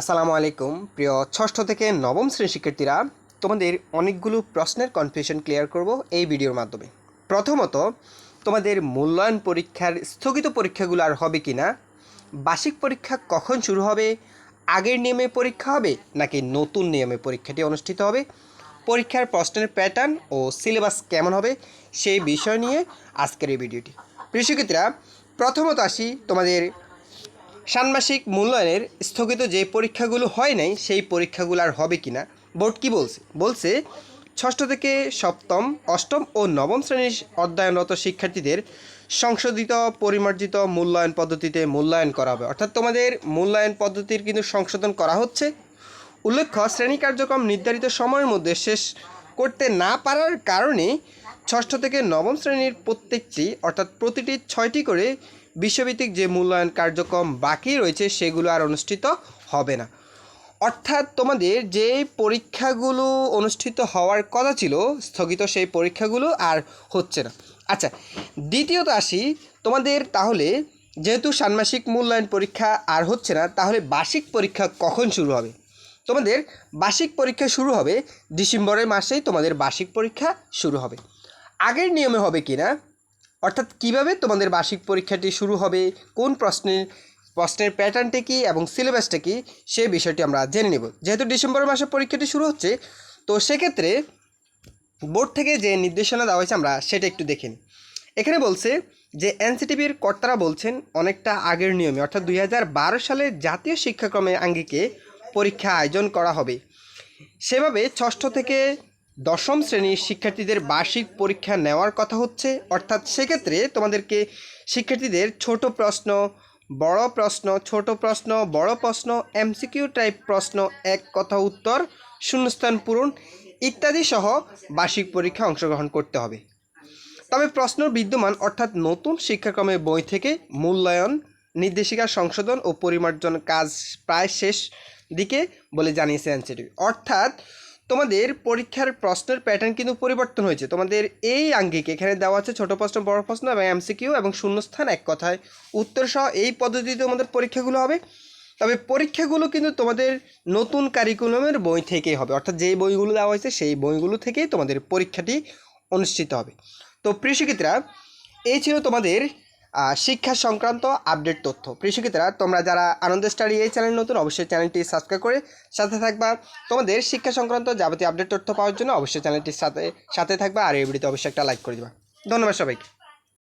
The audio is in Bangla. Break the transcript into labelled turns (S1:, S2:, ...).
S1: আসসালামু আলাইকুম। প্রিয় ষষ্ঠ থেকে নবম শ্রেণির শিক্ষার্থীরা, তোমাদের অনেকগুলো প্রশ্নের কনফিউশন ক্লিয়ার করব এই ভিডিওর মাধ্যমে। প্রথমত, তোমাদের মূল্যায়ন পরীক্ষার স্থগিত পরীক্ষাগুলো আর হবে কি না বার্ষিক পরীক্ষা কখন শুরু হবে? আগের নিয়মে পরীক্ষা হবে নাকি নতুন নিয়মে পরীক্ষাটি অনুষ্ঠিত হবে? পরীক্ষার প্রশ্নের প্যাটার্ন ও সিলেবাস কেমন হবে সেই বিষয় নিয়ে আজকের এই ভিডিওটি। প্রিয় শিক্ষার্থীরা, প্রথমত আসি তোমাদের ষান্মাসিক মূল্যায়নের স্থগিত যে পরীক্ষাগুলো হয় নাই, সেই পরীক্ষাগুলো আর হবে কি না বোর্ড কী বলছে? বলছে, ষষ্ঠ থেকে সপ্তম, অষ্টম ও নবম শ্রেণির অধ্যয়নরত শিক্ষার্থীদের সংশোধিত, পরিমার্জিত মূল্যায়ন পদ্ধতিতে মূল্যায়ন করা হবে। অর্থাৎ তোমাদের মূল্যায়ন পদ্ধতির কিন্তু সংশোধন করা হচ্ছে। উল্লেখ্য, শ্রেণি কার্যক্রম নির্ধারিত সময়ের মধ্যে শেষ করতে না পারার কারণে ষষ্ঠ থেকে নবম শ্রেণির প্রত্যেকটি, অর্থাৎ প্রতিটি ছয়টি করে বিশ্বভিত্তিক যে মূল্যায়ন কার্যক্রম বাকি রয়েছে, সেগুলো আর অনুষ্ঠিত হবে না। অর্থাৎ তোমাদের যে পরীক্ষাগুলো অনুষ্ঠিত হওয়ার কথা ছিল, স্থগিত সেই পরীক্ষাগুলো আর হচ্ছে না। আচ্ছা দ্বিতীয়ত আসি, তোমাদের তাহলে যেহেতু ষান্মাসিক মূল্যায়ন পরীক্ষা আর হচ্ছে না, তাহলে বার্ষিক পরীক্ষা কখন শুরু হবে? তোমাদের বার্ষিক পরীক্ষা শুরু হবে ডিসেম্বরের মাসেই তোমাদের বার্ষিক পরীক্ষা শুরু হবে। আগের নিয়মে হবে কি না অর্থাৎ কীভাবে তোমাদের বার্ষিক পরীক্ষাটি শুরু হবে, কোন প্রশ্নের প্রশ্নের প্যাটার্নটা কী এবং সিলেবাসটা কী, সে বিষয়টি আমরা জেনে নেব। যেহেতু ডিসেম্বর মাসে পরীক্ষাটি শুরু হচ্ছে, তো সেক্ষেত্রে বোর্ড থেকে যে নির্দেশনা দেওয়া হয়েছে আমরা সেটা একটু দেখে নিই। এখানে বলছে যে এনসিটিভির কর্তারা বলছেন, অনেকটা আগের নিয়মে, অর্থাৎ দুই সালের জাতীয় শিক্ষাক্রমের আঙ্গিকে পরীক্ষা আয়োজন করা হবে। সেভাবে ষষ্ঠ থেকে দশম শ্রেণির শিক্ষার্থীদের বার্ষিক পরীক্ষা নেওয়ার কথা হচ্ছে। অর্থাৎ সেক্ষেত্রে তোমাদেরকে শিক্ষার্থীদের ছোট প্রশ্ন, বড় প্রশ্ন, ছোট প্রশ্ন, বড় প্রশ্ন, এমসিকিউ টাইপ প্রশ্ন, এক কথা উত্তর, শূন্যস্থান পূরণ ইত্যাদি সহ বার্ষিক পরীক্ষা অংশগ্রহণ করতে হবে। তবে প্রশ্ন বিদ্যমান অর্থাৎ নতুন শিক্ষাক্রমের বই থেকে মূল্যায়ন, নির্দেশিকা সংশোধন ও পরিমার্জন কাজ প্রায় শেষ দিকে বলে জানিয়েছে এনসিটিভি অর্থাৎ তোমাদের পরীক্ষার প্রশ্নের প্যাটার্ন কিন্তু পরিবর্তন হয়েছে। তোমাদের এই আঙ্গিকে এখানে দেওয়া আছে ছোটো প্রশ্ন, বড় প্রশ্ন এবং এমসিকিউ এবং শূন্যস্থান এক কথায় উত্তর সহ এই পদ্ধতিতে তোমাদের পরীক্ষাগুলো হবে। তবে পরীক্ষাগুলো কিন্তু তোমাদের নতুন কারিকুলামের বই থেকেই হবে। অর্থাৎ যেই বইগুলো দেওয়া হয়েছে সেই বইগুলো থেকেই তোমাদের পরীক্ষাটি অনুষ্ঠিত হবে। তো প্রিয় শিক্ষিতরা এই ছিল তোমাদের শিক্ষা সংক্রান্ত আপডেট তথ্য। প্রিয় তোমরা যারা আনন্দ স্টাডি এই চ্যানেল নতুন, অবশ্যই চ্যানেলটি সাবস্ক্রাইব করে সাথে থাকবা। তোমাদের শিক্ষা সংক্রান্ত যাবতীয় আপডেট তথ্য পাওয়ার জন্য অবশ্যই চ্যানেলটির সাথে সাথে থাকবা আর এই ভিডিওতে অবশ্যই একটা লাইক করে দিবা। ধন্যবাদ সবাইকে।